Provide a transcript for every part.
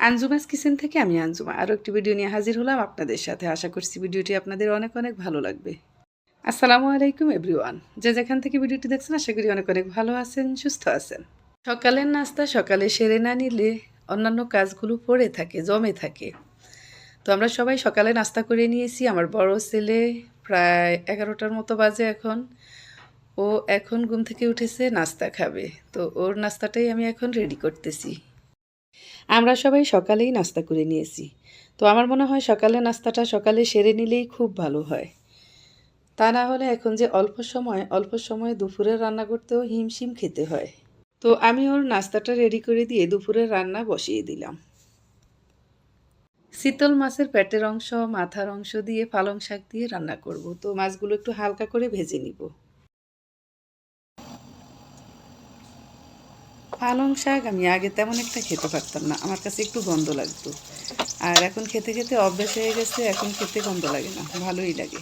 আঞ্জুমাস kitchen থেকে আমি আঞ্জুমা আরও একটি ভিডিও নিয়ে হাজির হলাম আপনাদের সাথে। আশা করছি ভিডিওটি আপনাদের অনেক অনেক ভালো লাগবে। আসসালামু আলাইকুম, এভরিওয়ান। যে যেখান থেকে ভিডিওটি দেখছেন, আশা করি অনেক অনেক ভালো আছেন, সুস্থ আছেন। সকালের নাস্তা সকালে সেরে না নিলে অন্যান্য কাজগুলো পড়ে থাকে, জমে থাকে। তো আমরা সবাই সকালে নাস্তা করে নিয়েছি। আমার বড় ছেলে প্রায় এগারোটার মতো বাজে এখন। ও এখন ঘুম থেকে উঠেছে, নাস্তা খাবে। তো ওর নাস্তাটাই আমি এখন রেডি করতেছি। আমরা সবাই সকালেই নাস্তা করে নিয়েছি। তো আমার মনে হয় সকালে নাস্তাটা সকালে সেরে নিলেই খুব ভালো হয়। তা না হলে এখন যে অল্প সময় অল্প সময় দুপুরে রান্না করতেও হিমশিম খেতে হয়। তো আমি ওর নাস্তাটা রেডি করে দিয়ে দুপুরের রান্না বসিয়ে দিলাম। শীতল মাছের পেটের অংশ, মাথার অংশ দিয়ে পালং শাক দিয়ে রান্না করব। তো মাছগুলো একটু হালকা করে ভেজে নিব। পালং শাক আমি আগে তেমন একটা খেতে পারতাম না। আমার কাছে একটু গন্ধ লাগতো। আর এখন খেতে খেতে অভ্যাস হয়ে গেছে, এখন খেতে গন্ধ লাগে না, ভালোই লাগে।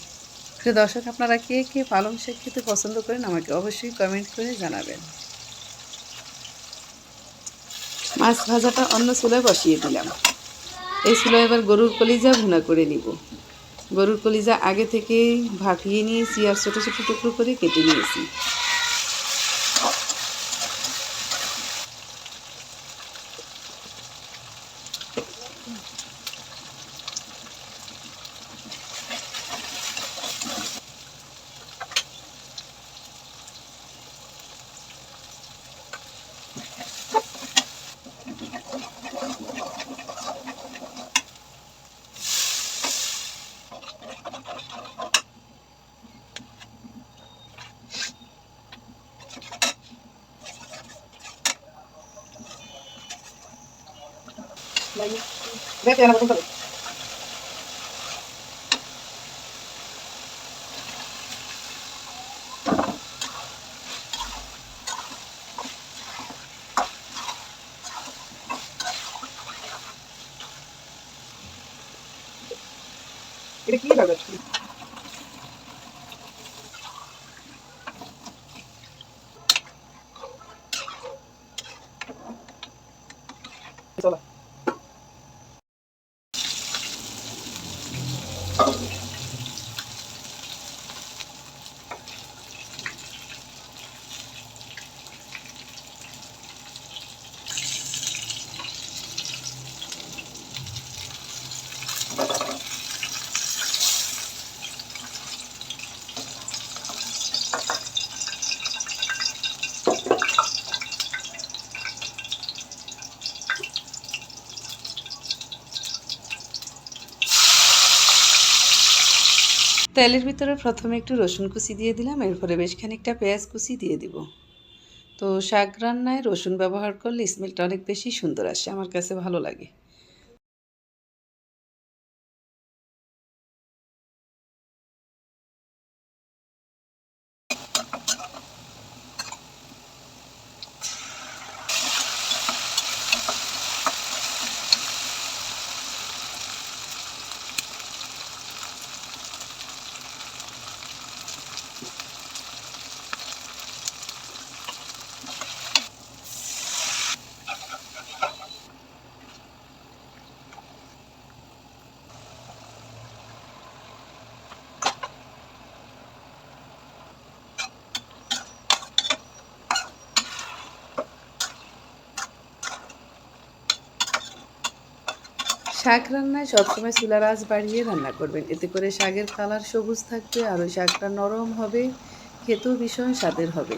প্রিয় দর্শক, আপনারা কে কে পালং শাক খেতে পছন্দ করেন আমাকে অবশ্যই কমেন্ট করে জানাবেন। মাছ ভাজাটা অন্য চুলায় বসিয়ে দিলাম। এই চুলায় এবার গরুর কলিজা ভুনা করে নিব। গরুর কলিজা আগে থেকেই ভাপিয়ে নিয়েছি আর ছোটো ছোটো টুকরো করে কেটে নিয়েছি। Vete a la botella. 이렇게 해달라 그래서 লাগে চলো তেলের ভিতরে প্রথমে একটু রসুন কুচি দিয়ে দিলাম, এরপরে বেশ খানিকটা পেঁয়াজ কুচি দিয়ে দিব। তো শাক রান্নায় রসুন ব্যবহার করলে স্মেলটা অনেক বেশি সুন্দর আসে, আমার কাছে ভালো লাগে। শাক রান্নায় সবসময় চুলার আঁচ বাড়িয়ে রান্না করবেন। এতে করে শাকের কালার সবুজ থাকবে আর ওই শাকটা নরম হবে, খেতেও ভীষণ স্বাদের হবে।